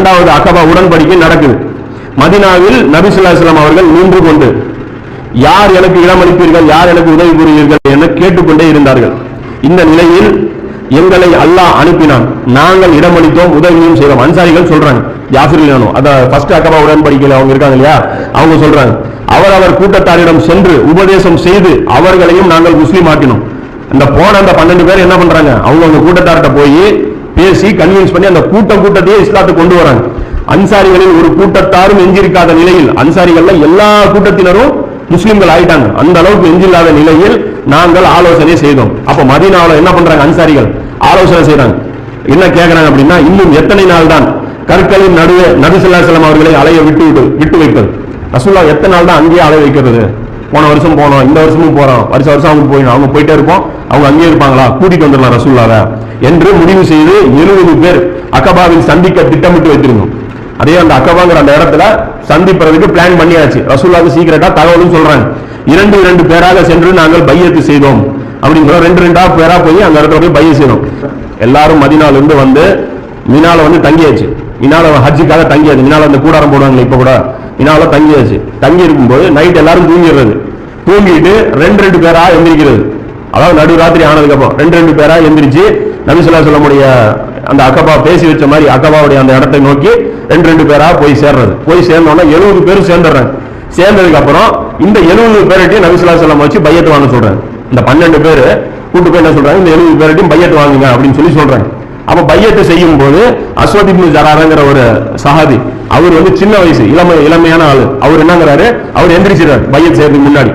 இரண்டாவது அகபா உடன்படிக்கை நடக்குது. மதினாவில் நபிசுல்லா இஸ்லாம் அவர்கள் நின்று கொண்டு யார் எனக்கு இடமளிப்பீர்கள்? யார் எனக்கு உதவி புரிவீர்கள் என கேட்டுக்கொண்டே இருந்தார்கள். இந்த நிலையில் எங்களை அல்லாஹ் அனுப்பினான். நாங்கள் இடமளித்தோம் உதவியும் செய்தோம். அன்சாரிகள் சொல்றாங்க யாசிரிலானோ அத ஃபர்ஸ்ட் அக்கபா உடன்படிக்கையில் அவங்க இருக்காங்க இல்லையா? அவங்க சொல்றாங்க அவர் அவர் கூட்டத்தாரிடம் சென்று உபதேசம் செய்து அவர்களையும் நாங்கள் முஸ்லீம் ஆக்கினோம். அந்த போன அந்த பன்னெண்டு பேர் என்ன பண்றாங்க? அவங்க அவங்க கூட்டத்தார்கிட்ட போய் பேசி கன்வின்ஸ் பண்ணி அந்த கூட்டம் கூட்டத்தையே இஸ்லாத்தை கொண்டு வராங்க. அன்சாரிகளில் ஒரு கூட்டத்தாரும் எஞ்சிருக்காத நிலையில் அன்சாரிகள்ல எல்லா கூட்டத்தினரும் முஸ்லிம்கள் ஆயிட்டாங்க. அந்த அளவுக்கு எஞ்சில்லாத நிலையில் நாங்கள் ஆலோசனை செய்தோம். அப்ப மதினாவில் என்ன பண்றாங்க அன்சாரிகள்? ஆலோசனை செய்யறாங்க என்ன கேட்கறாங்க அப்படின்னா இன்னும் எத்தனை நாள் தான் கற்களின் நடுவே நபிசுல்லாசலம் அவர்களை அலைய விட்டு விட்டு விட்டு வைப்பது. ரசூல்லா எத்தனை நாள் தான் அங்கேயே அலைய வைக்கிறது? போன வருஷம் போனோம் இந்த வருஷமும் போறோம் வருஷம் வருஷம் அவங்க போயிடும் அவங்க போயிட்டே இருப்போம். அவங்க அங்கேயே இருப்பாங்களா? கூட்டிட்டு வந்துடலாம் ரசூல்லாவை என்று முடிவு செய்து எழுபது பேர் அக்கபாவில் சந்திக்க திட்டமிட்டு வைத்திருந்தோம். அதே அந்த அக்கபாங்கிற அந்த இடத்துல சந்திப்பதற்கு பிளான் பண்ணியாச்சு. ரசூல்லாவுக்கு சீக்கிரட்டா தகவலும் சொல்றாங்க. இரண்டு இரண்டு பேராக சென்று நாங்கள் பையத்து செய்தோம். அப்படின்னு ரெண்டு ரெண்டா பேரா போய் அந்த இடத்துல போய் பைய செய்தோம். எல்லாரும் மதினால இருந்து வந்து மினால வந்து தங்கியாச்சு. மினால ஹஜ்ஜுக்காக தங்கியாச்சு. மினால அந்த கூடாரம் போடுவாங்களே இப்ப கூட. மினால தங்கியாச்சு. தங்கி இருக்கும்போது நைட் எல்லாரும் தூங்கிடுறது. தூங்கிட்டு ரெண்டு ரெண்டு பேரா எந்திரிக்கிறது. அதாவது நடு ராத்திரி ஆனதுக்கு அப்புறம் ரெண்டு ரெண்டு பேரா எந்திரிச்சு நபிசுல்லா சொல்லமுடைய அந்த அக்கபா பேசி வச்ச மாதிரி அக்கபாவுடைய அந்த இடத்தை நோக்கி ரெண்டு ரெண்டு பேரா போய் சேர்றது. போய் சேர்ந்தோன்னா எழுபது பேரும் சேர்ந்துடுறாங்க. சேர்ந்ததுக்கு அப்புறம் இந்த எழுபது பேர்கிட்டையும் நபிசுல்லா சொல்லம் வச்சு பையத்து வாங்க சொல்றாங்க. இந்த பன்னெண்டு பேர் கூட்டு போய் என்ன சொல்றாங்க? இந்த எழுபது பேர்கிட்டையும் பையத்து வாங்குங்க அப்படின்னு சொல்லி சொல்றாங்க. அப்ப பையத்தை செய்யும் போது அஸ்வத் ஜராரங்கிற ஒரு சஹாபி அவர் வந்து சின்ன வயசு இளமை இளமையான ஆளு. அவர் என்னங்கிறாரு? அவர் எந்திரிச்சிடுறாரு பையத் செய்யறதுக்கு முன்னாடி.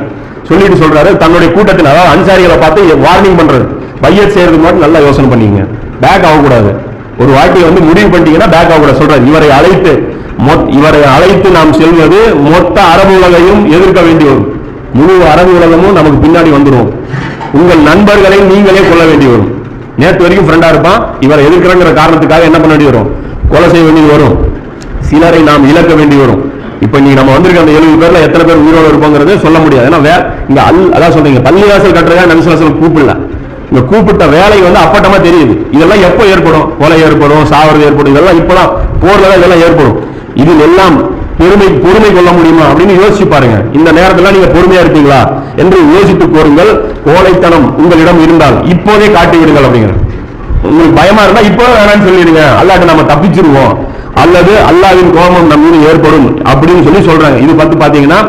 சொல்லிட்டு சொல்றாரு தன்னுடைய கூட்டத்தினால அதாவது அன்சாரிகளை பார்த்து வார்னிங் பண்றது. பையன் செய்யறதுக்கு மட்டும் நல்லா யோசனை பண்ணீங்க. பேக் ஆகக்கூடாது. ஒரு வாட்டி வந்து முடிவு பண்ணிட்டீங்கன்னா பேக் ஆகக்கூடாது. சொல்றாரு இவரை அழைத்து மொத்- இவரை அழைத்து நாம் செல்வது மொத்த அரபு உலகையும் எதிர்க்க வேண்டி வரும். முழு அரபு உலகமும் நமக்கு பின்னாடி வந்துடும் உங்கள் நண்பர்களை நீங்களே கொள்ள வேண்டி வரும். நேற்று வரைக்கும் ஃப்ரெண்டா இருப்பான். இவரை எதிர்க்கிறங்கிற காரணத்துக்காக என்ன பண்ண வேண்டி வரும்? கொலை செய்ய வேண்டி வரும். சிலரை நாம் இழக்க வேண்டி வரும். இப்ப நீ நம்ம வந்திருக்க அந்த எழுபது பேர்ல எத்தனை பேர் உயிரோடு இருப்போங்கிறது சொல்ல முடியாது. ஏன்னா வேற இங்க அல் அதான் சொல்றீங்க பள்ளிவாசல் கட்டுறதா நபிசுவாசல் கூப்பிடல. இந்த கூப்பிட்ட வேலை வந்து அப்பட்டமா தெரியுது. இதெல்லாம் எப்போ ஏற்படும்? கொலை ஏற்படும் சாவது ஏற்படும் இதெல்லாம் இப்பெல்லாம் போர்ல தான் இதெல்லாம் ஏற்படும். இதில் எல்லாம் பெருமை பொறுமை கொள்ள முடியுமா அப்படின்னு யோசிச்சு பாருங்க. இந்த நேரத்துல நீங்க பொறுமையா இருப்பீங்களா என்று யோசித்து கோருங்கள். கோலைத்தனம் உங்களிடம் இருந்தால் இப்போதே காட்டி விடுங்கள் அப்படிங்கிற உங்களுக்கு பயமா இருந்தா இப்போ வேணாம்னு சொல்லிடுங்க. அல்லாட்ட நம்ம தப்பிச்சிருவோம். அல்லது அல்லாவின் கோபம் நம்ம ஏற்படும் அப்படின்னு சொல்லி சொல்றாங்க. இது பார்த்து பாத்தீங்கன்னா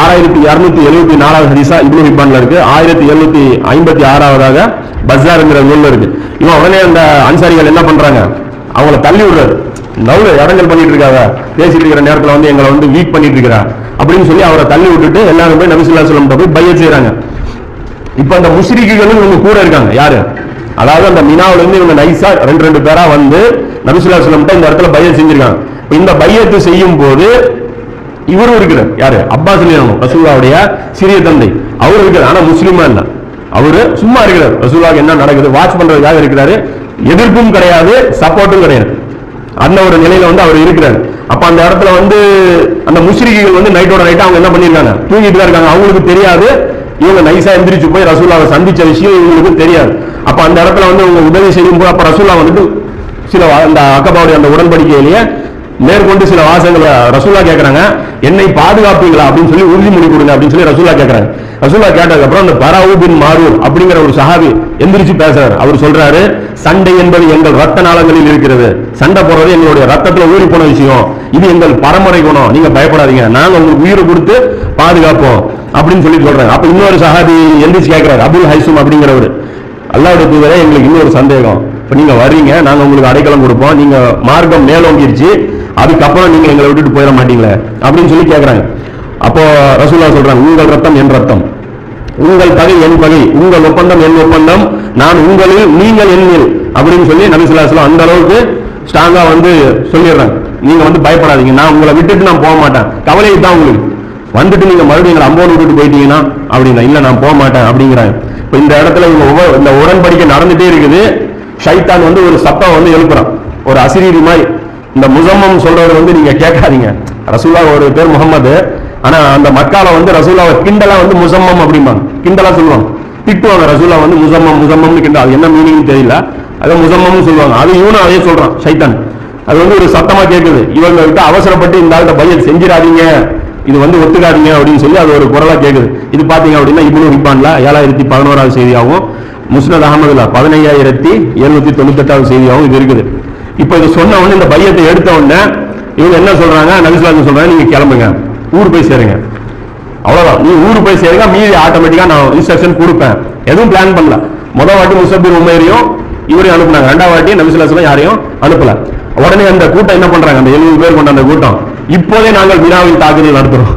ஆறாயிரத்தி இரநூத்தி எழுபத்தி நாலாவது ஹதீஸா இப்னு ஹிப்பான்ல இருக்கு. ஆயிரத்தி எழுநூத்தி ஐம்பத்தி ஆறாவதாக பஸாருங்கிற நூல்ல இருக்கு. இவன் உடனே அந்த அன்சாரிகள் என்ன பண்றாங்க? அவங்கள தள்ளி விடுறாரு. நவுல இடங்கள் பண்ணிட்டு இருக்காங்க. பேசிட்டு இருக்கிற நேரத்துல வந்து எங்களை வந்து வீக் பண்ணிட்டு இருக்கிறா. அப்படின்னு சொல்லி அவரை தள்ளி விட்டுட்டு எல்லாரும் போய் நபிசுல்லா சொல்லம் போய் பைய செய்யறாங்க இப்ப அந்த முஸ்ரிக்குகளும் இவங்க கூட இருக்காங்க. யாரு? அதாவது அந்த மினாவில இருந்து இவங்க நைஸா ரெண்டு ரெண்டு பேரா வந்து நபிசுல்லா சொல்லம் இந்த இடத்துல பைய செஞ்சிருக்காங்க. இந்த பையத்து செய்யும் போது இவரும் இருக்கிறார். யாரு? அப்பாஸ் அலியானோ ரசூல்லாவுடைய சிறிய தந்தை. அவர் இருக்கிறார். ஆனா முஸ்லீமா இல்ல. அவரு சும்மா இருக்கிறார். ரசூல்லாவுக்கு என்ன நடக்குது? வாட்ச் பண்றதுக்காக இருக்கிறாரு. எதிர்ப்பும் கிடையாது சப்போர்ட்டும் கிடையாது. அந்த ஒரு நிலையில வந்து அவர் இருக்கிறார். அப்ப அந்த இடத்துல வந்து அந்த முஸ்ரிகிகள் வந்து நைட்டோட நைட்டா அவங்க என்ன பண்ணிருக்காங்க தூங்கிட்டு தான் இருக்காங்க. அவங்களுக்கு தெரியாது. இவங்க நைசா எந்திரிச்சு போய் ரசூல்லாவை சந்திச்ச விஷயம் இவங்களுக்கு தெரியாது. அப்ப அந்த இடத்துல வந்து இவங்க உதவி செய்யும் போது அப்ப ரசூல்லா வந்துட்டு சில அந்த அக்கபாவுடைய அந்த உடன்படிக்கையிலேயே மேற்கொண்டு சில வாசங்களை ரசூல்லா கேட்கறாங்க என்னை பாதுகாப்பீங்களா அப்படின்னு சொல்லி உறுதிமொழி கொடுங்க அப்படின்னு சொல்லி ரசூல்லா கேட்கறாங்க ரசூல்லா கேட்டதுக்கு அப்புறம் அந்த பராவு பின் மாரூர் அப்படிங்கிற ஒரு சஹாபி எந்திரிச்சு பேசுறாரு. அவர் சொல்றாரு சண்டை என்பது எங்கள் ரத்த நாளங்களில் இருக்கிறது. சண்டை போடுறது எங்களுடைய ரத்தத்துல ஊறி போன விஷயம். இது எங்கள் பரம்பரை குணம். நீங்க பயப்படாதீங்க. நாங்க உங்களுக்கு உயிரை கொடுத்து பாதுகாப்போம் அப்படின்னு சொல்லி சொல்றாங்க அப்ப இன்னொரு சஹாபி எந்திரிச்சு கேட்கிறாரு அபுல் ஹைசும் அப்படிங்கிறவர். அல்லாவுடைய தூதரே எங்களுக்கு இன்னொரு சந்தேகம். இப்போ நீங்கள் வர்றீங்க நாங்கள் உங்களுக்கு அடைக்கலம் கொடுப்போம். நீங்கள் மார்க்கம் மேலோங்கிருச்சு. அதுக்கப்புறம் நீங்க எங்களை விட்டுட்டு போயிட மாட்டீங்களே அப்படின்னு சொல்லி கேட்குறாங்க அப்போ ரசூல்லா சொல்றாங்க உங்கள் ரத்தம் என் ரத்தம். உங்கள் பகை என் பகை. உங்கள் ஒப்பந்தம் என் ஒப்பந்தம். நான் உங்களில் நீங்கள் என்னில். அப்படின்னு சொல்லி நபிசுல்லாஸ்லாம் அந்த அளவுக்கு ஸ்ட்ராங்கா வந்து சொல்லிடுறாங்க. நீங்க வந்து பயப்படாதீங்க. நான் உங்களை விட்டுட்டு நான் போக மாட்டேன். கவலை தான் உங்களுக்கு. வந்துட்டு நீங்க மறுபடியும் எங்களை அம்போடு விட்டுட்டு போயிட்டீங்கன்னா அப்படின்னா இல்ல நான் போக மாட்டேன். அப்படிங்கிறாங்க. இப்ப இந்த இடத்துல இவங்க இந்த உடன்படிக்கை நடந்துட்டே இருக்குது. ஷைத்தான் வந்து ஒரு சத்தம் வந்து எழுப்புறான். ஒரு அசிரீரி மாதிரி இந்த முசம்மம் சொல்றது வந்து நீங்க கேட்காதீங்க. ரசூலா ஒரு பேர் முகமது ஆனா அந்த மக்கால வந்து ரசூலாவை கிண்டலா வந்து முசம்மம் அப்படிம்பாங்க. கிண்டலா சொல்லுவாங்க. திட்டுவாங்க ரசூலா வந்து முசம்மம் முசம்மம்னு கிண்டல். அது என்ன மீனிங் தெரியல. அதை முசம்மம்னு சொல்லுவாங்க. அது இவனும் அதே சொல்றான் ஷைத்தான் அது வந்து ஒரு சத்தமா கேட்குது இவங்க கிட்ட அவசரப்பட்டு இந்த ஆள்கிட்ட பையன் செஞ்சிடாதீங்க. இது வந்து ஒத்துக்காதீங்க அப்படின்னு சொல்லி அது ஒரு குரலா கேட்குது இது பாத்தீங்க அப்படின்னா இப்னு ஹிப்பான்ல ஏழாயிரத்தி பதினோராவது செய்தியாகவும் முஸ்னத் அகமதுல பதினையாயிரத்தி எழுநூத்தி தொண்ணூத்தெட்டாவது செய்தியாகவும் இது இருக்குது. இப்போ இது சொன்ன உடனே இந்த பையத்தை எடுத்த உடனே இவங்க என்ன சொல்றாங்க? நபிசுலாங்க சொல்றாங்க? நீங்க கிளம்புங்க. ஊர் போய் சேருங்க. அவ்வளவுதான். நீ ஊர் போய் சேருங்க மீதி ஆட்டோமேட்டிக்கா நான் இன்ஸ்ட்ரக்ஷன் கொடுப்பேன். எதுவும் பிளான் பண்ணல. முதல் வாட்டி முசபிர் உமேரியும் இவரையும் அனுப்புனாங்க. ரெண்டாம் வாட்டி நபிசுலாசலம் யாரையும் அனுப்பல. உடனே அந்த கூட்டம் என்ன பண்றாங்க? அந்த எழுபது பேர் கொண்ட அந்த கூட்டம். இப்போதே நாங்கள் மீனாவில் தாக்குதல் நடத்துறோம்.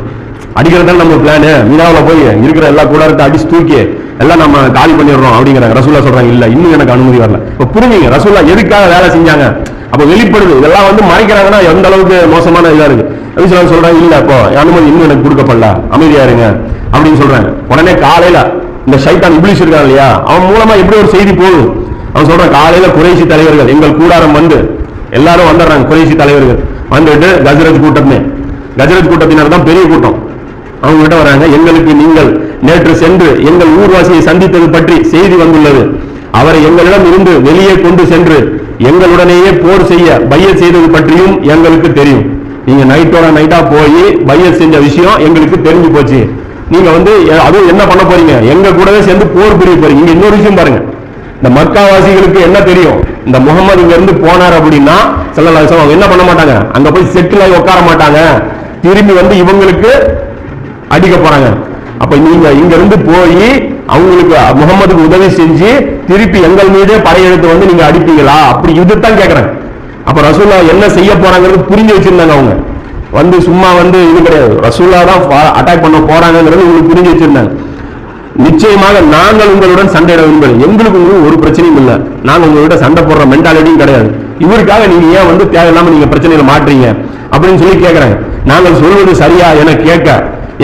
அடிக்கிறது நம்ம பிளானு மீனாவில் போய் இருக்கிற எல்லா கூடாரத்தை அடிச்சு தூக்கி எல்லாம் நம்ம காலி பண்ணிடுறோம் அப்படிங்கிறாங்க. ரசூல்லா சொல்றாங்க இல்ல இன்னும் எனக்கு அனுமதி வரல. இப்ப புரிஞ்சுங்க ரசூல்லா எதுக்காக வேலை செஞ்சாங்க? அப்ப வெளிப்படுது இதெல்லாம் வந்து மறைக்கிறாங்கன்னா எந்த அளவுக்கு மோசமான இதா இருக்கு? அப்படின்னு சொல்றாங்க இல்ல இப்போ அனுமதி இன்னும் எனக்கு கொடுக்கப்படல. அமைதியா இருங்க. அப்படின்னு சொல்றாங்க. உடனே காலையில இந்த சைத்தான் இப்ளிஷ் இருக்கான் இல்லையா? அவன் மூலமா எப்படி ஒரு செய்தி போகுது? அவன் சொல்றான் காலையில குறைசி தலைவர்கள் எங்கள் கூடாரம் வந்து எல்லாரும் வந்துடுறாங்க குறைசி தலைவர்கள். வந்துட்டு கஜரத் கூட்டமே கஜரத் கூட்டத்தினர் தான் பெரிய கூட்டம். அவங்ககிட்ட வராங்க எங்களுக்கு நீங்கள் நேற்று சென்று எங்கள் ஊர்வாசியை சந்தித்தது பற்றி செய்தி வந்துள்ளது. அவரை எங்களிடம் இருந்து வெளியே கொண்டு சென்று எங்களுடனேயே போர் செய்ய பைய செய்தது பற்றியும் எங்களுக்கு தெரியும். நீங்க நைட்டோட நைட்டா போய் பைய செஞ்ச விஷயம் எங்களுக்கு தெரிஞ்சு போச்சு. நீங்க வந்து அதுவும் என்ன பண்ண போறீங்க? எங்க கூடவே சேர்ந்து போர் புரிய போறீங்க. இங்க இன்னொரு விஷயம் பாருங்க. இந்த மக்காவாசிகளுக்கு என்ன தெரியும்? இந்த முகமது இங்க இருந்து போனார் அப்படின்னா ஸல்லல்லாஹு அவங்க என்ன பண்ண மாட்டாங்க? அங்க போய் செட்டில் ஆகி உட்கார மாட்டாங்க. திரும்பி வந்து இவங்களுக்கு அடிக்க போறாங்க. அப்ப நீங்க இங்க இருந்து போய் அவங்களுக்கு முகமதுக்கு உதவி செஞ்சு திருப்பி எங்கள் மீதே படையெடுத்து வந்து நீங்க அடிப்பீங்களா? அப்படி இதுதான் கேக்குறேன். அப்ப ரசூல்லா என்ன செய்ய போறாங்கிறது புரிஞ்சு வச்சிருந்தாங்க அவங்க. வந்து சும்மா வந்து இது கிடையாது. ரசூல்லா தான் அட்டாக் பண்ண போறாங்கிறது உங்களுக்கு புரிஞ்சு வச்சிருந்தாங்க. நிச்சயமாக நாங்கள் உங்களுடன் சண்டையிட விரும்பல எங்களுக்கு உங்களுக்கு ஒரு பிரச்சனையும் இல்லை. நாங்கள் உங்கள்கிட்ட சண்டை போடுற மென்டாலிட்டியும் கிடையாது. இவருக்காக நீங்க ஏன் வந்து தேவையில்லாம நீங்க பிரச்சனையில மாட்டுறீங்க? அப்படின்னு சொல்லி கேட்கறாங்க நாங்கள் சொல்வது சரியா என கேட்க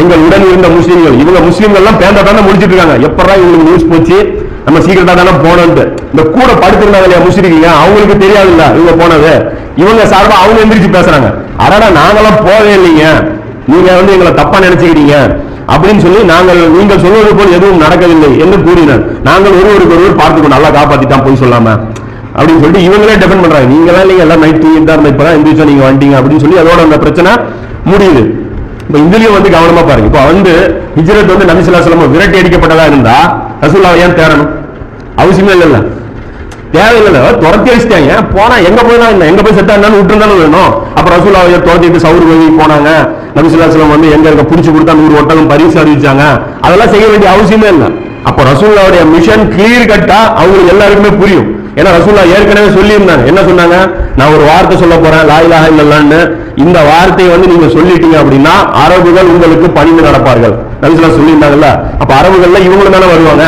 எங்கள் உடன் இருந்த முஸ்லீம்கள் இவங்க முஸ்லீம்கள் எல்லாம் பேந்த தானே முடிச்சிட்டு இருக்காங்க. எப்படா இவங்களுக்கு நியூஸ் போச்சு? நம்ம சீக்கிரட்டா தானே போனோம்ட்டு இந்த கூட படுத்திருந்தாங்க இல்லையா முஸ்லீம்கள்? அவங்களுக்கு தெரியாது இல்ல இவங்க போனது. இவங்க சார்பா அவங்க எந்திரிச்சு பேசுறாங்க. அடடா நாங்களாம் போவே இல்லைங்க. நீங்க வந்து எங்களை தப்பா நினைச்சுக்கிறீங்க. அப்படின்னு சொல்லி நாங்கள் நீங்கள் சொல்வது போல் எதுவும் நடக்கவில்லை என்று கூறினார். நாங்கள் ஒருவருக்கு ஒருவர் பார்த்துக்கணும் நல்லா காப்பாத்திட்டான் போய் சொல்லாம. அப்படின்னு சொல்லிட்டு இவங்களே டிபெண்ட் பண்றாங்க. நீங்களாம் நீங்க எல்லாம் நைட் தூங்கிட்டு தான் இருந்தா இப்பதான் எந்திரிச்சா நீங்க வந்துட்டீங்க அப்படின்னு சொல்லி அதோட அந்த பிரச்சனை முடியுது. இப்ப இதுலயும் வந்து கவனமா பாருங்க. இப்ப வந்து ஹிஜ்ரத் வந்து நபிசுல்லாஸ்லம் விரட்டி அடிக்கப்பட்டதா இருந்தா ரசூல்லா ஏன் தேடணும்? அவசியமே இல்லைல்ல. தேவையில்லை துரத்தி அடிச்சிட்டாங்க. போனா எங்க போய் தான் எங்க போய் செத்தா என்னன்னு விட்டுருந்தாலும் வேணும். அப்ப ரசூலாவை துரத்திட்டு சவுர் கோவி போனாங்க? நபிசுல்லாஸ்லம் வந்து எங்க இருக்க புடிச்சு கொடுத்தா நூறு ஒட்டகம் பரிசு அறிவிச்சாங்க அதெல்லாம் செய்ய வேண்டிய அவசியமே இல்லை. அப்ப ரசூல்லாவுடைய மிஷன் கிளியர் கட்டா அவங்களுக்கு எல்லாருக்குமே புரியும். ஏன்னா ரசூல்லா ஏற்கனவே சொல்லியிருந்தாங்க. என்ன சொன்னாங்க? நான் ஒரு வார்த்தை சொல்ல போறேன். லாயிலாக இலாஹ இல்லல்லான்னு. இந்த வார்த்தையை வந்து நீங்க சொல்லிட்டீங்க அப்படின்னா அரபுகள் உங்களுக்கு பணிந்து நடப்பார்கள். நபிசுல்லா சொல்லியிருந்தாங்கல்ல. அப்ப அரபுகள்ல இவங்களும் தானே வருவாங்க?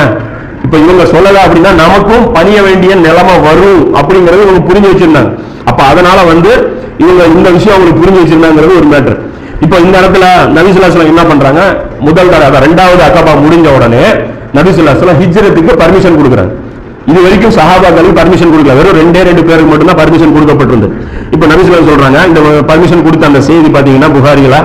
இப்ப இவங்க சொல்லல அப்படின்னா நமக்கும் பணிய வேண்டிய நிலைமை வரும் அப்படிங்கறது இவங்க புரிஞ்சு வச்சிருந்தாங்க. அப்ப அதனால வந்து இவங்க இந்த விஷயம் அவங்களுக்கு புரிஞ்சு வச்சிருந்தாங்கிறது ஒரு மேட்டர் இப்போ இந்த இடத்துல நபிசுல்லாஸ்லாம் என்ன பண்றாங்க? முதல் தடவை ரெண்டாவது அக்கபா முடிஞ்ச உடனே நபிசுல்லாஸ்லாம் ஹிஜ்ரத்துக்கு பர்மிஷன் கொடுக்குறாங்க. இது வரைக்கும் சஹாபாக்களுக்கு பர்மிஷன் கொடுக்கல. வெறும் ரெண்டே ரெண்டு பேருக்கு மட்டும்தான் பர்மிஷன் கொடுக்கப்பட்டிருந்தது. இப்போ நபிசுல்லா சொல்றாங்க இந்த பர்மிஷன் கொடுத்த அந்த செய்தி பாத்தீங்கன்னா புகாரிகளா?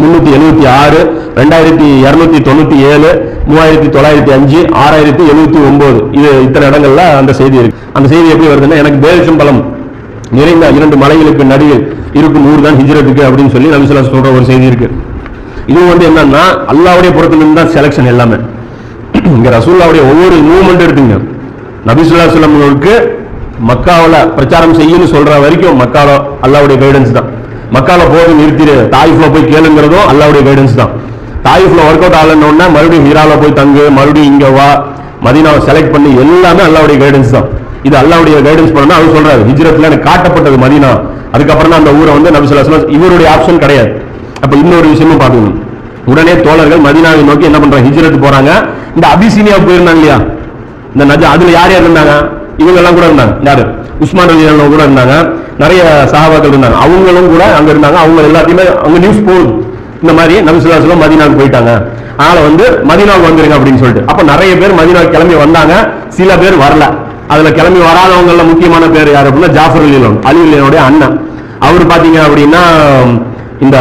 முன்னூத்தி எழுபத்தி ஆறு ரெண்டாயிரத்தி இருநூத்தி தொண்ணூத்தி ஏழு மூவாயிரத்தி தொள்ளாயிரத்தி அஞ்சு ஆறாயிரத்தி எழுபத்தி ஒன்பது. இது இத்தனை இடங்கள்ல அந்த செய்தி இருக்கு. அந்த செய்தி எப்படி வருதுன்னா எனக்கு பேரிச்சம்பலம் நிறைந்த இரண்டு மலைகளுக்கு நடுவில் இருக்கும் ஊர் தான் ஹிஜ்ரத்துக்கு அப்படின்னு சொல்லி நபிசுல்லா சொல்ற ஒரு செய்தி இருக்கு. இது வந்து என்னன்னா அல்லாவுடைய புறத்திலிருந்து தான் செலக்ஷன் எல்லாமே. இங்க ரசூல்லாவுடைய ஒவ்வொரு மூவ்மெண்ட் எடுத்துங்க. நபிசுல்லா சொல்லவங்களுக்கு மக்காவில் பிரச்சாரம் செய்யன்னு சொல்ற வரைக்கும் மக்கால அல்லாவுடைய கைடன்ஸ் தான். மக்கால போது நிறுத்திடு தாயிஃப்ல போய் கேளுங்கிறதும் அல்லாவுடைய கைடன்ஸ் தான். தாயிஃப்ல ஒர்க் அவுட் ஆகலன்னு மறுபடியும் ஹீரால போய் தங்கு மறுபடியும் இங்க வா மதீனாவை செலக்ட் பண்ணி எல்லாமே அல்லாவுடைய கைடன்ஸ் தான். இது அல்லாவுடைய கைடன்ஸ் பண்ணா அவர் சொல்றாரு. ஹிஜ்ரத்தில் எனக்கு காட்டப்பட்டது மதீனா. அதுக்கப்புறம் தான் அந்த ஊரை வந்து நபிசுல்லா இவருடைய ஆப்ஷன் கிடையாது. அப்ப இன்னொரு விஷயமும் பார்க்கணும். உடனே தோழர்கள் மதீனாவை நோக்கி என்ன பண்றாங்க? ஹிஜ்ரத் போறாங்க. இந்த அபிசீனியா போயிருந்தாங்க இல்லையா? இந்த நஜ அதுல யார் யார் இருந்தாங்க? இவங்க எல்லாம் கூட இருந்தாங்க. யாரு? உஸ்மான் அலி கூட இருந்தாங்க. நிறைய சகாபாக்கள் இருந்தாங்க. அவங்களும் கூட அங்க இருந்தாங்க. அவங்க எல்லாத்தையுமே அவங்க நியூஸ் போகுது. இந்த மாதிரி நபிசுல்லாஸ்லாம் மதீனாவுக்கு போயிட்டாங்க. அதனால வந்து மதினாவுக்கு வந்துருங்க அப்படின்னு சொல்லிட்டு. அப்ப நிறைய பேர் மதினாவுக்கு கிளம்பி வந்தாங்க. சில பேர் வரல. அதுல கிளம்பி வராதவங்கள முக்கியமான பேர் யார் அப்படின்னா ஜாஃபர் அலிலோன் அலி அலியோடைய அண்ணன். அவர் பாத்தீங்க அப்படின்னா இந்த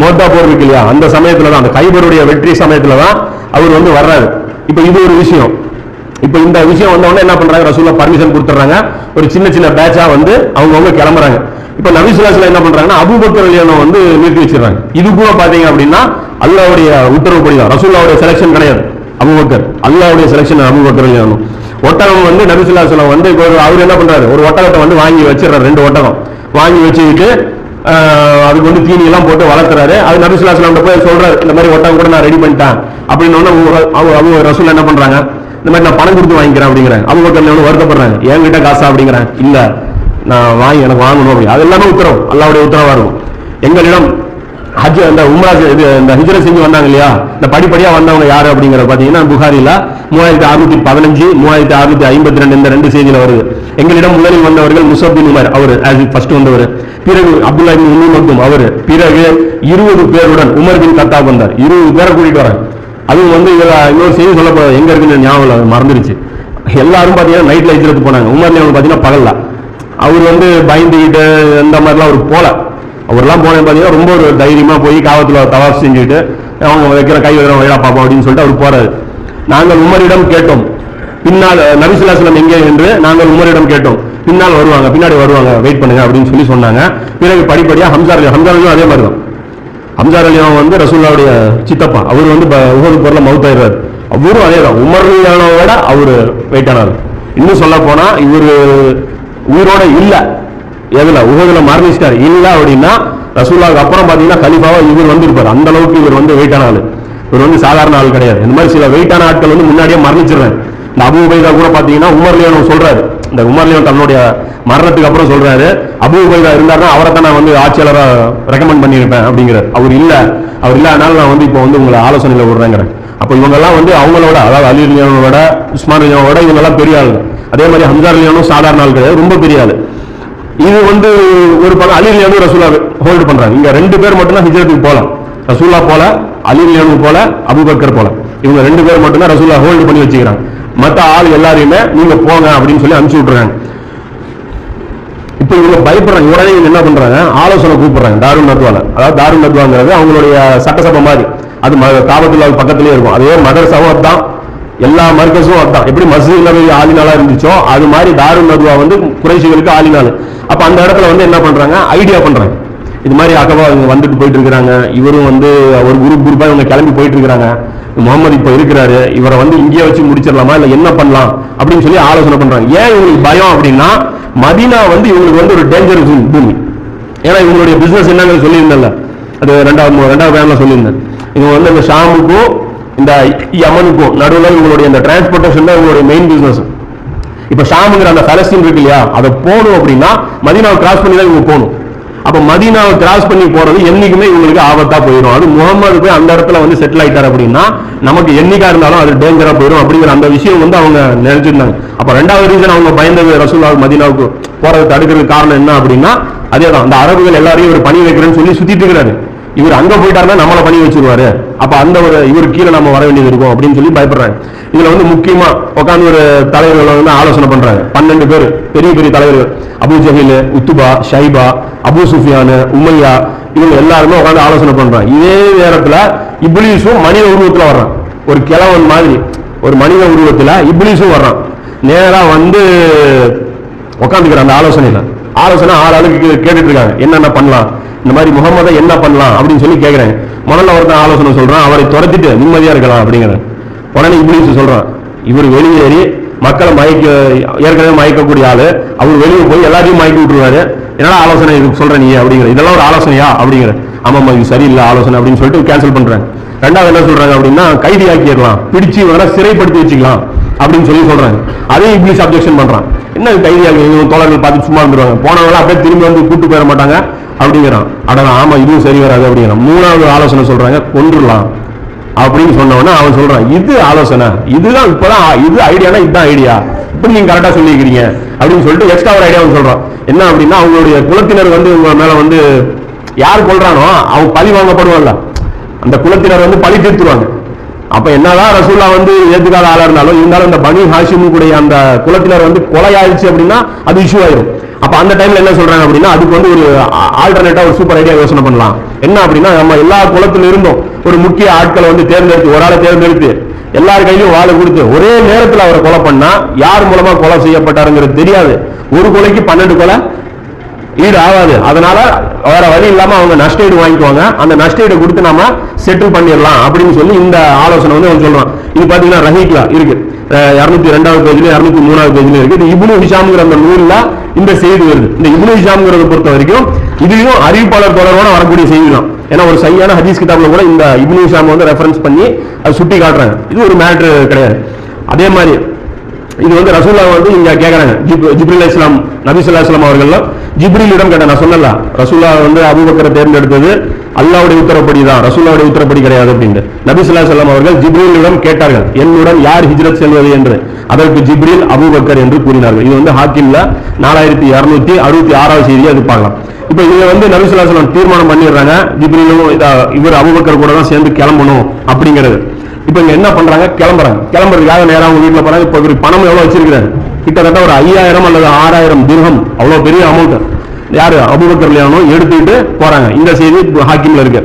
மோத்தா போர் இருக்கு இல்லையா? அந்த சமயத்துல தான் அந்த கைபருடைய வெற்றி சமயத்துல தான் அவர் வந்து வர்றாரு. இப்ப இது ஒரு விஷயம். இப்போ இந்த விஷயம் வந்த உடனே என்ன பண்றாங்க? ரசூல்லா பர்மிஷன் கொடுத்துறாங்க ஒரு சின்ன சின்ன பேட்சா வந்து அவங்கவுங்க கிளம்புறாங்க. இப்போ நபிசுல்லாஸ்ல என்ன பண்றாங்கன்னா அபுபக்கர் கல்யாணம் வந்து நிறுத்தி வச்சிடறாங்க. இது கூட பாத்தீங்க அப்படின்னா அல்லாவுடைய உத்தரவுப்படி தான் ரசூல்லாவுடைய செலெக்ஷன் கிடையாது. அபுபக்கர். அல்லாவுடைய செலெக்ஷன் அபுபக்கர் கல்யாணம் ஒட்டகம் வந்து நபிசுல்லாஸ்லம் வந்து இப்போ ஒரு- அவர் என்ன பண்றாரு? ஒரு ஒட்டகத்தை வந்து வாங்கி வச்சிடறாரு ரெண்டு ஒட்டகம். வாங்கி வச்சுக்கிட்டு அதுக்கு வந்து தீனி எல்லாம் போட்டு வளர்க்குறாரு அது நபிசுல்லாஸ்லாம் போய் சொல்றாரு இந்த மாதிரி ஒட்டகம் கூட நான் ரெடி பண்ணிட்டேன். அப்படின்னு உடனே அவங்க- அவங்க அவங்க ரசூல் என்ன பண்றாங்க? இந்த மாதிரி நான் பணம் கொடுத்து வாங்கிக்கிறேன் அப்படிங்கிறேன். அவங்க கல்யாணம் வருத்தப்படுறேன் என்கிட்ட காசா அப்படிங்கிறேன். இல்ல நான் வாங்கி எனக்கு வாங்கணும் அப்படி அது எல்லாமே உத்தரவு. அல்லாவுடைய உத்தரவா இருக்கும் எங்களிடம் ஹஜ் அந்த உம்ரா இது இந்த ஹிஜ்ர செஞ்சு வந்தாங்க இல்லையா? இந்த படிப்படியா வந்தவங்க யாரு அப்படிங்கிற பாத்தீங்கன்னா புகாரில மூவாயிரத்தி அறுநூத்தி பதினஞ்சு மூவாயிரத்தி அறுநூத்தி ஐம்பத்தி ரெண்டு இந்த ரெண்டு செய்தியில வருது. எங்களிடம் முதலில் வந்தவர்கள் முசப்பின் உமர் அவர் ஃபர்ஸ்ட் வந்தவர். பிறகு அப்துல்லா பின் உம்மி மக்தும் அவர். பிறகு இருபது பேருடன் உமர் பின் கத்தாப் வந்தார். இருபது பேரை கூட்டிட்டு வராங்க அதுவும் வந்து இதில் இன்னொரு செய்தி சொல்லப்படுறது எங்கே இருக்குன்னு ஞாபகம் இல்லை மறந்துருச்சு. எல்லாரும் பார்த்தீங்கன்னா நைட்டில் ஹிஜ்ரத்து போனாங்க. உமர் ஞாபகம் பார்த்தீங்கன்னா பகல்ல. அவர் வந்து பயந்துக்கிட்டு இந்த மாதிரிலாம் அவர் போல. அவர்லாம் போனேன் பார்த்தீங்கன்னா ரொம்ப ஒரு தைரியமாக போய் காவத்தில் தவாஃப் செஞ்சுட்டு அவங்க வைக்கிற கை வைக்கிற வைடா பார்ப்போம் அப்படின்னு சொல்லிட்டு அவர் போறாரு. நாங்கள் உமரிடம் கேட்டோம். பின்னால் நபிசுல்லாஸ்லம் எங்கே என்று நாங்கள் உமரிடம் கேட்டோம். பின்னால் வருவாங்க பின்னாடி வருவாங்க வெயிட் பண்ணுங்க அப்படின்னு சொல்லி சொன்னாங்க. பிறகு படிப்படியாக ஹம்சார் அலி அதே மாதிரி தான் ஹம்சார் அலியும் வந்து ரசூல்லாவுடைய சித்தப்பா. அவர் வந்து ப- உஹது போர்ல மவுத்தாயிடுறாரு. அவரும் அதே தான். உமர் அலியானவை விட அவர் வெயிட் ஆனார் இன்னும் சொல்ல போனா இவர் உயிரோட இல்லை. எதுல? உகதுல மரணிச்சிட்டார். இல்லை அப்படின்னா ரசூல்லாவுக்கு அப்புறம் பாத்தீங்கன்னா கலிஃபாவா இவர் வந்திருப்பார். அந்த அளவுக்கு இவர் வந்து வெயிட்டான ஆள். இவர் வந்து சாதாரண ஆள் கிடையாது. இந்த மாதிரி சில வெயிட்டான ஆட்கள் வந்து முன்னாடியே மரணிச்சிடுறாங்க இந்த அபு உபைதா கூட பாத்தீங்கன்னா உமர் லியோன் சொல்றாரு. இந்த உமர் லியோன் தன்னுடைய மரணத்துக்கு அப்புறம் சொல்றாரு அபு உபைதா இருந்தாருன்னா அவரை தான் நான் வந்து ஆட்சியாளராக ரெக்கமெண்ட் பண்ணியிருப்பேன் அப்படிங்கிறார் அவர் இல்லை. அவர் இல்லாதனால நான் வந்து இப்போ வந்து உங்களை ஆலோசனையில் விடுறேங்கிறேன். அப்போ இவங்கெல்லாம் வந்து அவங்களோட அதாவது அலி லியோனோட உஸ்மான் லியோனோட இவங்கெல்லாம் பெரிய ஆள் அதே மாதிரி ஹம்சார் லியோனும் சாதாரண ஆள் கிடையாது ரொம்ப பெரிய ஆள். இது வந்து ஒரு பக்கம் அலி லியானு ரசூலா ஹோல்டு பண்றாங்க. இங்க ரெண்டு பேர் மட்டும் தான் போகலாம். போலாம் ரசூலா போல அலி லியானு போல அபுபக்கர் போல. இவங்க ரெண்டு பேர் மட்டும் தான் ரசூலா ஹோல்டு பண்ணி வச்சுக்கிறாங்க. மற்ற ஆள் எல்லாரையுமே நீங்க போங்க அப்படின்னு சொல்லி அனுப்பிச்சு விட்டுறாங்க. இப்போ இவங்க பயப்படுறாங்க. உடனே இவங்க என்ன பண்றாங்க? ஆலோசனை கூப்பிடுறாங்க. தாருன் நத்வால அதாவது தாருன் நத்வாங்கிறது அவங்களுடைய சட்டசபை மாதிரி. அது ம- காபத்துல்லா பக்கத்துலயே இருக்கும். அதே மதரசாவும் அதுதான். எல்லா மர்க்கஸும் அதுதான். எப்படி மஸ்ஜித் நபி ஆலினாலா இருந்துச்சோ அது மாதிரி தாருன் நதுவா வந்து குறைசிகளுக்கு ஆலினாலு. அப்ப அந்த இடத்துல வந்து என்ன பண்றாங்க? ஐடியா பண்றாங்க. இது மாதிரி அகவா இவங்க வந்துட்டு போயிட்டு இருக்கிறாங்க. இவரும் வந்து ஒரு குரூப் குரூப்பா இவங்க கிளம்பி போயிட்டு இருக்கிறாங்க. முகமது இப்போ இருக்கிறாரு இவரை வந்து இங்கேயே வச்சு முடிச்சிடலாமா? இல்ல என்ன பண்ணலாம்? அப்படின்னு சொல்லி ஆலோசனை பண்றாங்க. ஏன் இவங்களுக்கு பயம் அப்படின்னா மதீனா வந்து இவங்களுக்கு வந்து ஒரு டேஞ்சர் பூமி. ஏன்னா இவங்களுடைய பிசினஸ் என்னன்னு சொல்லியிருந்தேன்ல. அது ரெண்டாவது ரெண்டாவது பேர்ல சொல்லியிருந்தேன். இவங்க வந்து இந்த ஷாமுக்கும் இந்த யமனுக்கும் நடுவில் இவங்களுடைய இந்த டிரான்ஸ்போர்ட்டேஷன் தான் இவங்களுடைய மெயின் பிசினஸ் இப்ப ஷாமுங்கிற அந்த பலஸ்தீன் இருக்கு இல்லையா? அதை போகணும் அப்படின்னா மதினாவை கிராஸ் பண்ணி தான் இவங்க போகணும். அப்ப மதீனாவை கிராஸ் பண்ணி போறது என்னைக்குமே இவங்களுக்கு ஆபத்தா போயிடும் அது முகமது போய் அந்த இடத்துல வந்து செட்டில் ஆயிட்டார் அப்படின்னா நமக்கு என்னைக்கா இருந்தாலும் அது டேஞ்சரா போயிடும் அப்படிங்கிற அந்த விஷயம் வந்து அவங்க நினைச்சிருந்தாங்க. அப்ப ரெண்டாவது ரீசன் அவங்க பயந்தது ரசூல்லாவுக்கு மதீனாவுக்கு போறது தடுக்கிறதுக்கு காரணம் என்ன அப்படின்னா அதேதான். அந்த அரபுகள் எல்லாரையும் ஒரு பணி வைக்கிறேன்னு சொல்லி சுத்திட்டு இருக்கிறாரு. இவர் அங்க போயிட்டாருன்னா நம்மள பண்ணி வச்சிருவாரு. அப்ப அந்த ஒரு இவர் கீழே நம்ம வர வேண்டியது இருக்கும் அப்படின்னு சொல்லி பயப்படுறாங்க. இதுல வந்து முக்கியமா உட்காந்து ஒரு தலைவர்கள் வந்து ஆலோசனை பண்றாங்க. பன்னெண்டு பேர் பெரிய பெரிய தலைவர்கள். அபு ஜஹீல் உத்துபா ஷைபா அபு சுஃபியானு உமையா இவங்க எல்லாருமே உட்காந்து ஆலோசனை பண்றாங்க. இதே நேரத்துல இப்ளீஸும் மனித உருவத்துல வர்றான். ஒரு கிழவன் மாதிரி ஒரு மனித உருவத்துல இப்ளீஸும் வர்றான். நேரா வந்து உட்காந்துக்கிற அந்த ஆலோசனையில. ஆலோசனை ஆறு ஆளுக்கு கேட்டுட்டு இருக்காங்க. என்னென்ன பண்ணலாம்? இந்த மாதிரி முகமதை என்ன பண்ணலாம் அப்படின்னு சொல்லி கேட்குறேன் முதல்ல ஒருத்தன் ஆலோசனை சொல்கிறான் அவரை துரத்திட்டு நிம்மதியாக இருக்கலாம் அப்படிங்கிற உடனே இப்படி சொல்கிறான் இவர் வெளியேறி மக்களை மயக்க ஏற்கனவே மயக்கக்கூடிய ஆள். அவர் வெளியே போய் எல்லாத்தையும் மயக்கி விட்டுருவாரு. என்னடா ஆலோசனை சொல்கிற நீ அப்படிங்கிற இதெல்லாம் ஒரு ஆலோசனையா அப்படிங்கிற. ஆமாம்மா இது சரியில்லை ஆலோசனை அப்படின்னு சொல்லிட்டு கேன்சல் பண்ணுறேன் ரெண்டாவது என்ன சொல்றாங்க அப்படின்னா கைதி ஆக்கிடலாம் பிடிச்சு வர சிறைப்படுத்தி வச்சுக்கலாம் அப்படின்னு சொல்லி சொல்றாங்க. அதையும் இப்ளீஸ் அப்ஜெக்ஷன் பண்றான். என்ன கைதியாக ஆகி தோழர்கள் பார்த்து சும்மா இருந்துருவாங்க. போனவங்க அப்படியே திரும்பி வந்து கூட்டு போயிட மாட்டாங்க. அப்படிங்கிறான். அட ஆமா இதுவும் சரி வராது அப்படிங்கிறான். மூணாவது ஆலோசனை சொல்றாங்க கொன்றுலாம். அப்படின்னு சொன்ன அவன் சொல்றான் இது ஆலோசனை. இதுதான் இப்பதான் இது ஐடியானா இதுதான் ஐடியா. இப்படி நீங்க கரெக்டா சொல்லிக்கிறீங்க அப்படின்னு சொல்லிட்டு எக்ஸ்ட்ரா ஒரு ஐடியாவும் சொல்றான். என்ன அப்படின்னா அவங்களுடைய குலத்தினர் வந்து உங்க மேல வந்து யார் கொள்றானோ அவன் பழி வாங்கப்படுவான்ல அந்த குலத்தினர் வந்து பழி தீர்த்துருவாங்க. அப்ப என்னதான் ரசூல்லா வந்து ஏத்துக்காத ஆளா இருந்தாலும் இருந்தாலும் இந்த பனி ஹாஷிமு அந்த குலத்தினர் வந்து கொலை ஆயிடுச்சு அப்படின்னா அது இஷ்யூ ஆயிரும். அப்ப அந்த டைம்ல என்ன சொல்றாங்க அப்படின்னா அதுக்கு வந்து ஒரு ஆல்டர்னேட்டா ஒரு சூப்பர் ஐடியா யோசனை பண்ணலாம். என்ன அப்படின்னா நம்ம எல்லா குலத்துல இருந்தும் ஒரு முக்கிய ஆட்களை வந்து தேர்ந்தெடுத்து ஒரு ஆளை தேர்ந்தெடுத்து எல்லார் கையிலும் வாழை கொடுத்து ஒரே நேரத்தில் அவரை கொலை பண்ணா யார் மூலமா கொலை செய்யப்பட்டாருங்கிறது தெரியாது. ஒரு கொலைக்கு பன்னெண்டு கொலை ஈடு ஆகாது. அதனால வேற வழி இல்லாம அவங்க நஷ்டஈடு வாங்கிக்குவாங்க. அந்த நஷ்டஈடு கொடுத்து நாம செட்டில் பண்ணிடலாம் அப்படின்னு சொல்லி இந்த ஆலோசனை வந்து அவன் சொல்றான். இது பாத்தீங்கன்னா ரஹீக்லா இருக்கு. இருநூத்தி ரெண்டாவது பேஜ்ல இருநூத்தி மூணாவது பேஜ்ல இருக்கு. இது இப்னு ஹிஷாம்ங்கிற அந்த நூல்ல இந்த செய்தி வருது. இந்த இபுனு ஹிஷாம்ங்கிறத பொறுத்த வரைக்கும் இதுலயும் அறிவிப்பாளர் தொடர்பான வரக்கூடிய செய்தி தான். ஏன்னா ஒரு சரியான ஹதீஸ் கிதாப்ல கூட இந்த இபுனு ஹிஷாம் வந்து ரெஃபரன்ஸ் பண்ணி அதை சுட்டி காட்டுறாங்க இது ஒரு மேட்ரு கிடையாது. அதே மாதிரி இது வந்து ரசூல்லா வந்து இங்க கேக்குறாங்க. ஜிப்- இஸ்லாம் நபி சொல்லா இஸ்லாம் அவர்கள்லாம் ஜிப்ரிலிடம் கேட்டேன் நான் சொன்னல ரசூல்லா வந்து அபுபக்கரை தேர்ந்தெடுத்தது அல்லாவுடைய உத்தரப்படி தான் ரசூல்லாவுடைய உத்தரப்படி கிடையாது அப்படின்ட்டு. நபி சொல்லா அலைஹி அவர்கள் ஜிப்ரீலிடம் கேட்டார்கள். என்னுடன் யார் ஹிஜ்ரத் செல்வது என்று. அதற்கு ஜிப்ரீல் அபுபக்கர் என்று கூறினார்கள். இது வந்து ஹாக்கிம்ல நாலாயிரத்தி இருநூத்தி அறுபத்தி ஆறாவது செய்தியை அது பார்க்கலாம் இப்போ இதை வந்து நபி சொல்லா அலைஹி தீர்மானம் பண்ணிடுறாங்க. ஜிப்ரீலும் இதா- இவர் அபுபக்கர் கூட தான் சேர்ந்து கிளம்பணும் அப்படிங்கிறது. இப்போ இங்க என்ன பண்றாங்க? கிளம்புறாங்க. கிளம்புறதுக்காக நேரம் அவங்க வீட்டுல போறாங்க. இப்போ இவர் பணம் எவ்வளவு வச்சிருக்கிறாரு? கிட்டத்தட்ட ஒரு ஐயாயிரம் அல்லது ஆறாயிரம் திருகம் அவ்வளவு பெரிய அமௌண்ட் யாரு? அபூபக்கர் லியானோ எடுத்துக்கிட்டு போறாங்க. இந்த செய்தி ஹாக்கிம்ல இருக்கு.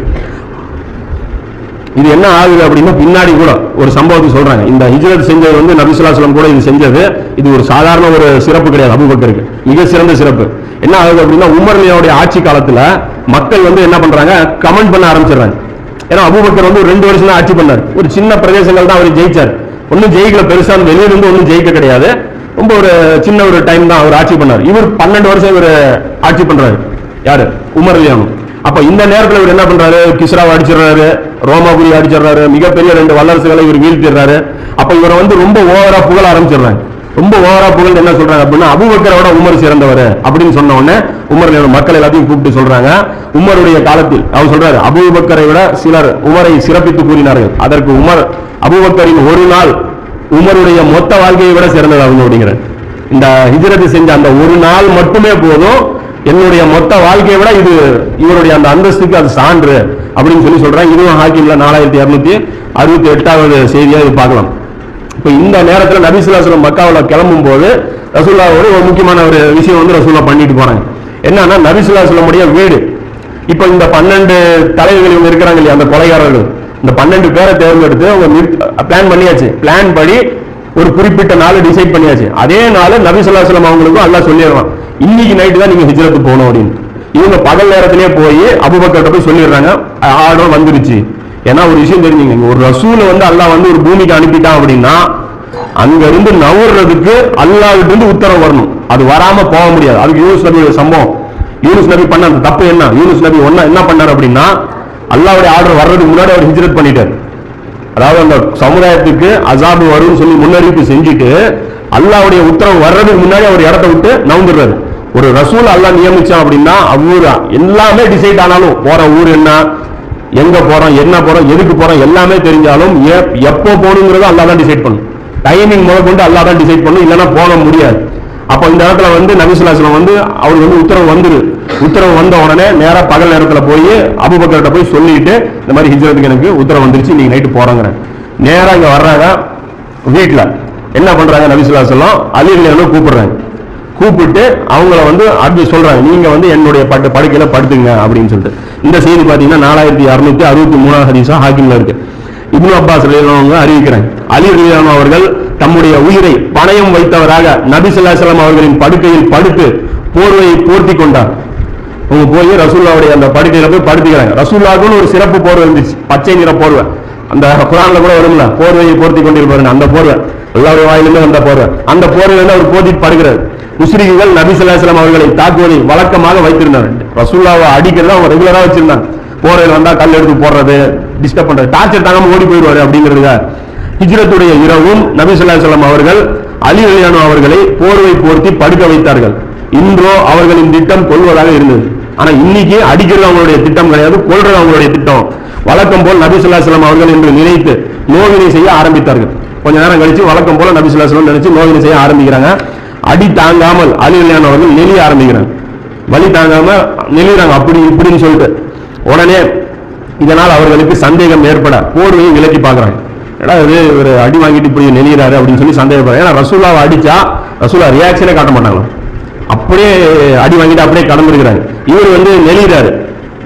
இது என்ன ஆகுது அப்படின்னா பின்னாடி கூட ஒரு சம்பவத்தை சொல்றாங்க. இந்த ஹிஜ்ரத் செஞ்சது வந்து நபிசுல்லாஸ்லம் கூட இது செஞ்சது. இது ஒரு சாதாரண ஒரு சிறப்பு கிடையாது. அபுபக்கருக்கு. மிக சிறந்த சிறப்பு. என்ன ஆகுது அப்படின்னா உமர்லியாவுடைய ஆட்சி காலத்துல மக்கள் வந்து என்ன பண்றாங்க? கமெண்ட் பண்ண ஆரம்பிச்சிடுறாங்க. ஏன்னா அபுபக்கர் வந்து ஒரு ரெண்டு வருஷம் தான் ஆட்சி பண்ணார். ஒரு சின்ன பிரதேசங்கள் தான் அவர் ஜெயிச்சார். ஒன்றும் ஜெயிக்கல பெருசா வெளியிலிருந்து ஒன்றும் ஜெயிக்க கிடையாது. ரொம்ப ஒரு சின்ன ஒரு டைம் தான் அவர் ஆட்சி பண்ணார். இவர் பன்னெண்டு வருஷம் இவர் ஆட்சி பண்றாரு. யாரு? உமர் அலியானு அப்ப இந்த நேரத்தில் இவர் என்ன பண்றாரு? கிஸ்ராவை அடிச்சிடுறாரு ரோமாபுரி அடிச்சிடுறாரு மிகப்பெரிய ரெண்டு வல்லரசுகளை இவர் வீழ்த்திடுறாரு. அப்ப இவரை வந்து ரொம்ப ஓவரா புகழ ஆரம்பிச்சிடுறாங்க. ரொம்ப ஓவரா புகழ் என்ன சொல்றாங்க அப்படின்னா அபுபக்கரோட உமர் சிறந்தவர் அப்படின்னு சொன்ன உடனே உமர் மக்கள் எல்லாத்தையும் கூப்பிட்டு சொல்றாங்க. உமருடைய காலத்தில் அவர் சொல்றாரு அபூபக்கரை விட சிலர் உமரை சிறப்பித்து கூறினார்கள். அதற்கு உமர் அபுபக்கரின் ஒரு நாள் உமருடைய மொத்த வாழ்க்கையை விட சிறந்தது அவங்க அப்படிங்கிற இந்த ஹிஜரத்து செஞ்ச அந்த ஒரு நாள் மட்டுமே போதும். என்னுடைய மொத்த வாழ்க்கையை விட இது இவருடைய அந்த அந்தஸ்துக்கு அது சான்று அப்படின்னு சொல்லி சொல்றாங்க. இதுவும் ஹாக்கிம்ல நாலாயிரத்தி இரநூத்தி அறுபத்தி எட்டாவது செய்தியா இது பார்க்கலாம். இப்போ இந்த நேரத்தில் நபிசுல்லாஸ்லம் மக்காவில் கிளம்பும் போது ரசூல்லாவோட ஒரு முக்கியமான ஒரு விஷயம் வந்து ரசூல்லா பண்ணிட்டு போறாங்க. என்னன்னா நபிசுல்லாஸ்லமுடைய வீடு. இப்போ இந்த பன்னெண்டு தலைவர்கள் இவங்க இருக்கிறாங்க இல்லையா அந்த கொலைகாரர்கள். இந்த பன்னெண்டு பேரை தேர்ந்தெடுத்து அவங்க பிளான் பண்ணியாச்சு. பிளான் படி ஒரு குறிப்பிட்ட நாள் டிசைட் பண்ணியாச்சு. அதே நாள் நபி சொல்லாஸ்லாம் அவங்களுக்கும் எல்லாம் சொல்லிடுறான். இன்னைக்கு நைட்டு தான் நீங்க ஹிஜ்ரத்து போகணும் அப்படின்னு. இவங்க பகல் நேரத்திலேயே போய் அபுபக்கர்ட்ட போய் சொல்லிடுறாங்க. ஆர்டர் வந்துருச்சு. ஏன்னா ஒரு விஷயம் தெரிஞ்சுங்க இங்க ஒரு ரசூலை வந்து அல்லாஹ் வந்து ஒரு பூமிக்கு அனுப்பிட்டான் அப்படின்னா அங்க இருந்து நவுறதுக்கு அல்லாவிட்டு இருந்து உத்தரவு வரணும். அது வராம போக முடியாது. அதுக்கு யூனுஸ் நபியுடைய சம்பவம். யூனுஸ் நபி பண்ண அந்த தப்பு என்ன? யூனுஸ் நபி ஒன்னா என்ன பண்ணார் அப்படின்னா அல்லாவுடைய ஆர்டர் வர்றதுக்கு முன்னாடி அவர் ஹிஜ்ரத் பண்ணிட்டார். அதாவது அந்த சமுதாயத்துக்கு அசாபு வரும்னு சொல்லி முன்னறிவிப்பு செஞ்சுட்டு அல்லாவுடைய உத்தரவு வர்றதுக்கு முன்னாடி அவர் இடத்த விட்டு நவுந்துடுறாரு. ஒரு ரசூல் அல்லா நியமிச்சான் அப்படின்னா அவ்வூரா. எல்லாமே டிசைட் ஆனாலும் போற ஊர் என்ன? எங்க போறோம் என்ன போறோம் எதுக்கு போறோம் எல்லாமே தெரிஞ்சாலும் எப்- எப்போ போகணுங்கிறத அல்லா தான் டிசைட் பண்ணும். டைமிங் முதல் கொண்டு அல்லா தான் டிசைட் பண்ணும் இல்லைன்னா போக முடியாது. அப்போ இந்த இடத்துல வந்து நபிசுல்லாஸ்லம் வந்து அவருக்கு வந்து உத்தரவு வந்துரு. உத்தரவு வந்த உடனே நேராக பகல் நேரத்தில் போய் அபுபக்கர்கிட்ட போய் சொல்லிட்டு இந்த மாதிரி ஹிஜ்ரத்துக்கு எனக்கு உத்தரவு வந்துருச்சு நீங்க நைட்டு போறோங்கிறேன். நேராக இங்கே வர்றாங்க வீட்டில் என்ன பண்றாங்க நபிசுல்லாஸ்லம் அலிர்லியானு கூப்பிடுறாங்க. கூப்பிட்டு அவங்கள வந்து அப்படி சொல்றாங்க. நீங்க வந்து என்னுடைய பட்டு படுக்கையில படுத்துங்க அப்படின்னு சொல்லிட்டு. இந்த செய்தி பாத்தீங்கன்னா நாலாயிரத்தி அறுநூத்தி அறுபத்தி மூணாவது ஹதீஸா ஹாக்கிம்ல இருக்கு. இப்னு அப்பாஸ் ரலியல்லாஹு அறிவிக்கிறாங்க. அலி ரலியல்லாஹு அவர்கள் தம்முடைய உயிரை பணயம் வைத்தவராக நபி ஸல்லல்லாஹு அவர்களின் படுக்கையில் படுத்து போர்வையை போர்த்தி கொண்டார். அவங்க போய் ரசூல்லாவுடைய அந்த படுக்கையில போய் படுத்துக்கிறாங்க. ரசூல்லாவுக்குன்னு ஒரு சிறப்பு போர்வை இருந்துச்சு. பச்சை நிற போர்வை. அந்த குரான்ல கூட வரும்ல போர்வையை போர்த்தி கொண்டிருப்பாரு அந்த போர்வை. எல்லாருடைய வாயிலுமே வந்த போர்வை. அந்த போர்வையில அவர் போட்டிட்டு படுகிறார் முஸ்லிம்கள் நபி ஸல்லல்லாஹு அவர்களை தாக்குவதை வழக்கமாக வைத்திருந்தார் ரசூல்லாவை அடிக்கிறத அவங்க ரெகுலரா வச்சிருந்தாங்க. போர்வையில் வந்தா கல் எடுத்து போடுறது டிஸ்டர்ப் பண்றது டார்ச்சர் தாங்காம ஓடி போயிடுவாரு அப்படிங்கிறதுக்காக. ஹிஜ்ரத்துடைய இரவும் நபி ஸல்லல்லாஹு அவர்கள் அலி ரலியானு அவர்களை போர்வை போர்த்தி படுக்க வைத்தார்கள். இன்றோ அவர்களின் திட்டம் கொள்வதாக இருந்தது. ஆனா இன்னைக்கு அடிக்கிறது அவங்களுடைய திட்டம் கிடையாது கொள்றது அவங்களுடைய திட்டம். வழக்கம் போல் நபி ஸல்லல்லாஹு அவர்கள் என்று நினைத்து நோவினை செய்ய ஆரம்பித்தார்கள். கொஞ்ச நேரம் கழிச்சு வழக்கம் போல நபி ஸல்லல்லாஹு நினைச்சு நோவினை செய்ய ஆரம்பிக்கிறாங்க. அடி தாங்காமல் அலி நெளிய ஆரம்பிக்கிறாங்க வலி தாங்காம நெளிறாங்க அப்படி இப்படின்னு சொல்லிட்டு. உடனே இதனால் அவர்களுக்கு சந்தேகம் ஏற்பட போர்வையும் விலக்கி பார்க்குறாங்க. ஏடா இது? ஒரு அடி வாங்கிட்டு இப்படி நெளிகிறாரு அப்படின்னு சொல்லி சந்தேகப்படுறாங்க. ஏன்னா ரசூலாவை அடிச்சா ரசூலா ரியாக்ஷனே காட்ட மாட்டாங்க அப்படியே அடி வாங்கிட்டு அப்படியே கடந்துருக்கிறாங்க. இவர் வந்து நெளிகிறாரு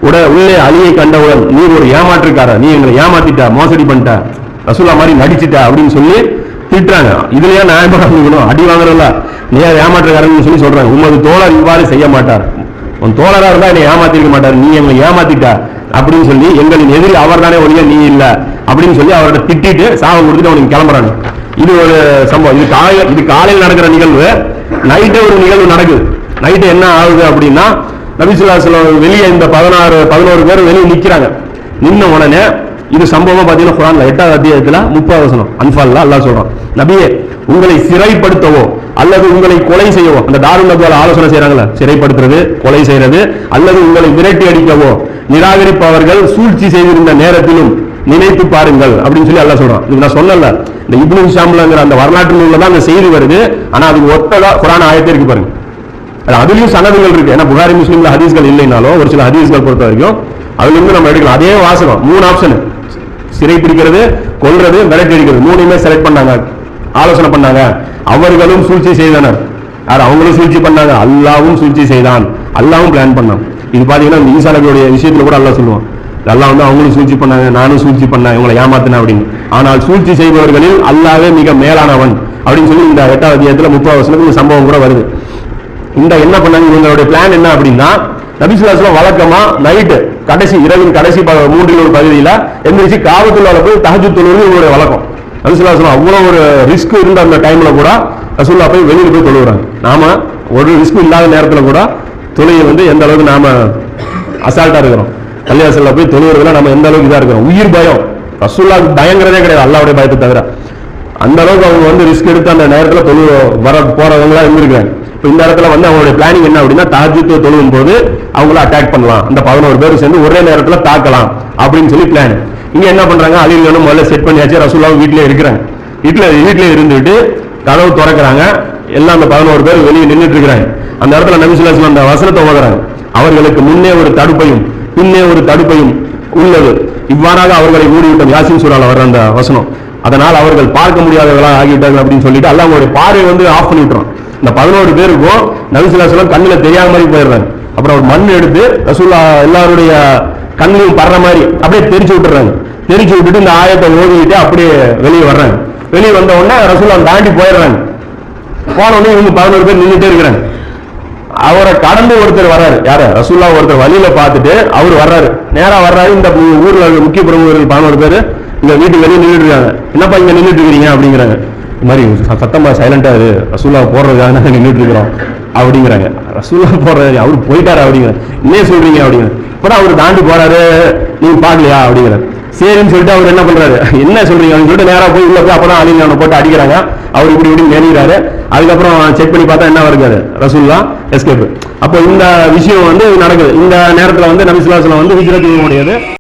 உட உள்ளே அலியை கண்டவுடன் நீ ஒரு ஏமாற்றுக்கார நீ எங்களை ஏமாத்திட்ட மோசடி பண்ணிட்ட. ரசூலா மாதிரி நடிச்சிட்ட அப்படின்னு சொல்லி திட்டுறாங்க. இதுலயா நியாயமா கண்டுக்கணும்? அடி வாங்குறதுல நீ ஏமாற்றுக்காரன்னு சொல்லி சொல்றாங்க. உமது தோழர் இவ்வாறு செய்ய மாட்டார். உன் தோழரா இருந்தா என்னை ஏமாத்திருக்க மாட்டார். நீ எங்களை ஏமாத்திட்டா அப்படின்னு சொல்லி எங்களின் எதிரி அவர் தானே ஒழிய நீ இல்ல அப்படின்னு சொல்லி அவர்கிட்ட திட்டிட்டு சாவை கொடுத்துட்டு அவனுக்கு கிளம்புறாங்க. இது ஒரு சம்பவம். இது காலையில் இது காலையில் நடக்கிற நிகழ்வு. நைட்டே ஒரு நிகழ்வு நடக்குது. நைட்டு என்ன ஆகுது அப்படின்னா நபிசுல்லா சொல்ல வெளியே இந்த பதினாறு பதினோரு பேர் வெளியே நிற்கிறாங்க நின்ன உடனே இது சம்பவம் பார்த்தீங்கன்னா குரான்ல எட்டாவது அத்தியாயத்துல முப்பது வசனம். அன்பால்ல அல்லா சொல்றான். நபியே உங்களை சிறைப்படுத்தவோ அல்லது உங்களை கொலை செய்யவோ அந்த தாரு நபுவால் ஆலோசனை செய்யறாங்களா சிறைப்படுத்துறது கொலை செய்யறது அல்லது உங்களை விரட்டி அடிக்கவோ நிராகரிப்பவர்கள் சூழ்ச்சி செய்திருந்த நேரத்திலும் நினைத்து பாருங்கள் அப்படின்னு சொல்லி அல்லா சொல்றான். இது நான் சொன்னல இந்த இப்னு ஹிஷாம்லங்கிற அந்த வரலாற்று நூலில் தான் அந்த செய்தி வருது. ஆனா அதுக்கு ஒத்ததா குரான் ஆயத்தே இருக்கு பாருங்க. அதுலயும் சனதுகள் இருக்கு. ஏன்னா புகாரி முஸ்லீம்ல ஹதீஸ்கள் இல்லைனாலும் ஒரு சில ஹதீஸ்கள் பொறுத்த வரைக்கும் அதுல இருந்து நம்ம எடுக்கலாம். அதே வாசகம் மூணு ஆப்ஷன் சிறை பிடிக்கிறது கொள்றது மிரட்டி அடிக்கிறது. மூணுமே செலக்ட் பண்ணாங்க. ஆலோசனை பண்ணாங்க. அவர்களும் சூழ்ச்சி செய்தனர். யார்? அவங்களும் சூழ்ச்சி பண்ணாங்க. அல்லாவும் சூழ்ச்சி செய்தான். அல்லாவும் பிளான் பண்ணான். இது பாத்தீங்கன்னா இந்த ஈசா நபியுடைய விஷயத்துல கூட அல்லா சொல்லுவான். அல்லா வந்து அவங்களும் சூழ்ச்சி பண்ணாங்க நானும் சூழ்ச்சி பண்ணேன் இவங்களை ஏமாத்தினேன் அப்படின்னு. ஆனால் சூழ்ச்சி செய்பவர்களில் அல்லாவே மிக மேலானவன் அப்படின்னு சொல்லி இந்த எட்டாவது அத்தியாயத்துல முப்பது வருஷத்துக்கு இந்த சம்பவம் கூட வருது. இந்த என்ன பண்ணாங்க? இவங்களுடைய பிளான் என்ன அப்படின்னா நபிசுல்லாஸ்லாம் வழக்கமா? நைட்டு கடைசி இரவின் கடைசி ப- மூன்றில் ஒரு பகுதியில் எந்திரிச்சு காவத்துள்ளால போய் தகஜு தொழுவது இவருடைய வழக்கம். நபிசுல்லாஸ்லாம் அவ்வளோ ஒரு ரிஸ்க் இருந்த அந்த டைம்ல கூட ரசூல்லா போய் வெளியில் போய் தொழுகிறாங்க நாம ஒரு ரிஸ்க் இல்லாத நேரத்தில் கூட தொழுகை வந்து எந்த அளவுக்கு நாம அசால்ட்டா இருக்கிறோம். பள்ளிவாசல்ல போய் தொழுகிறதுல நம்ம எந்த அளவுக்கு இதாக இருக்கிறோம்? உயிர் பயம். ரசூல்லாவுக்கு பயங்கிறதே கிடையாது அல்லாவுடைய பயத்தை தவிர. அந்த அளவுக்கு அவங்க வந்து ரிஸ்க் எடுத்து அந்த நேரத்தில் தொழு வர போறவங்களா இருந்திருக்காங்க இப்போ இந்த இடத்துல வந்து அவங்களுடைய பிளானிங் என்ன அப்படின்னா தாஜித்து தொழுவும் போது அவங்கள அட்டாக் பண்ணலாம். அந்த பதினோரு பேர் சேர்ந்து ஒரே நேரத்தில் தாக்கலாம் அப்படின்னு சொல்லி பிளான் இங்க என்ன பண்றாங்க? வேணும் முதல்ல செட் பண்ணியாச்சு. ரசூலாவும் வீட்டிலே இருக்கிறாங்க. வீட்டில் வீட்டிலே இருந்துட்டு கதவு திறக்கிறாங்க. எல்லாம் அந்த பதினோரு பேர் வெளியே நின்றுட்டு இருக்கிறாங்க. அந்த இடத்துல நபிசுல்லாஸ்லாம் அந்த வசனத்தை ஓதுறாங்க. அவர்களுக்கு முன்னே ஒரு தடுப்பையும் பின்னே ஒரு தடுப்பையும் உள்ளது. இவ்வாறாக அவர்களை மூடிவிட்டோம் யாசின் சூறால வர்ற அந்த வசனம். அதனால் அவர்கள் பார்க்க முடியாதவர்களாக ஆகிவிட்டார்கள் அப்படின்னு சொல்லிட்டு அல்ல அவங்களுடைய பார்வை வந்து ஆஃப் பண்ணிவிட்டுறோம் இந்த பதினோரு பேருக்கும் நபிசுல்லாஸ்லாம் கண்ணில் தெரியாத மாதிரி போயிடுறாங்க அப்புறம் ஒரு மண் எடுத்து ரசூல்லா எல்லாருடைய கண்ணையும் படுற மாதிரி அப்படியே தெரிச்சு விட்டுறாங்க. தெரிச்சு விட்டுட்டு இந்த ஆயத்தை ஓதிக்கிட்டு அப்படியே வெளியே வர்றாங்க. வெளியே வந்த உடனே ரசூல்லா தாண்டி போயிடுறாங்க. போன உடனே இவங்க பதினோரு பேர் நின்றுட்டே இருக்கிறாங்க. அவரை கடந்து ஒருத்தர் வர்றாரு. யாரு? ரசூல்லா ஒருத்தர் வழியில பார்த்துட்டு அவர் வர்றாரு. நேரா வர்றாரு. இந்த ஊர்ல முக்கிய பிரமுகர்கள் பதினோரு பேர். இங்கே வீட்டுக்கு வெளியே நின்றுட்டு இருக்காங்க என்னப்பா இங்க நின்றுட்டு இருக்கிறீங்க அப்படிங்கிறாங்க. இந்த மாதிரி ச- சத்தமா சைலண்டா இரு ரசூல்லா போடுறதுக்காக நாங்க நின்றுட்டு இருக்கிறோம் அப்படிங்கிறாங்க. ரசூலா போடுறது அவர் போயிட்டாரு அப்படிங்கிற என்ன சொல்றீங்க? அப்படிங்கிற இப்பதான் அவர் தாண்டி போறாரு. நீங்க பாக்கலையா அப்படிங்கிற சரின்னு சொல்லிட்டு அவர் என்ன பண்றாரு? என்ன சொல்றீங்க? அப்படின்னு சொல்லிட்டு நேரா போய் உள்ள போய் அப்பதான் அலிங்க அவனை போட்டு அடிக்கிறாங்க. அவர் இப்படி இப்படி நெறிகிறாரு அதுக்கப்புறம் செக் பண்ணி பார்த்தா என்ன வருது ரசூல்லா எஸ்கேப் அப்போ இந்த விஷயம் வந்து நடக்குது. இந்த நேரத்துல வந்து நபிசுல்லாஸ்லாம் வந்து ஹிஜ்ரத் முடியாது.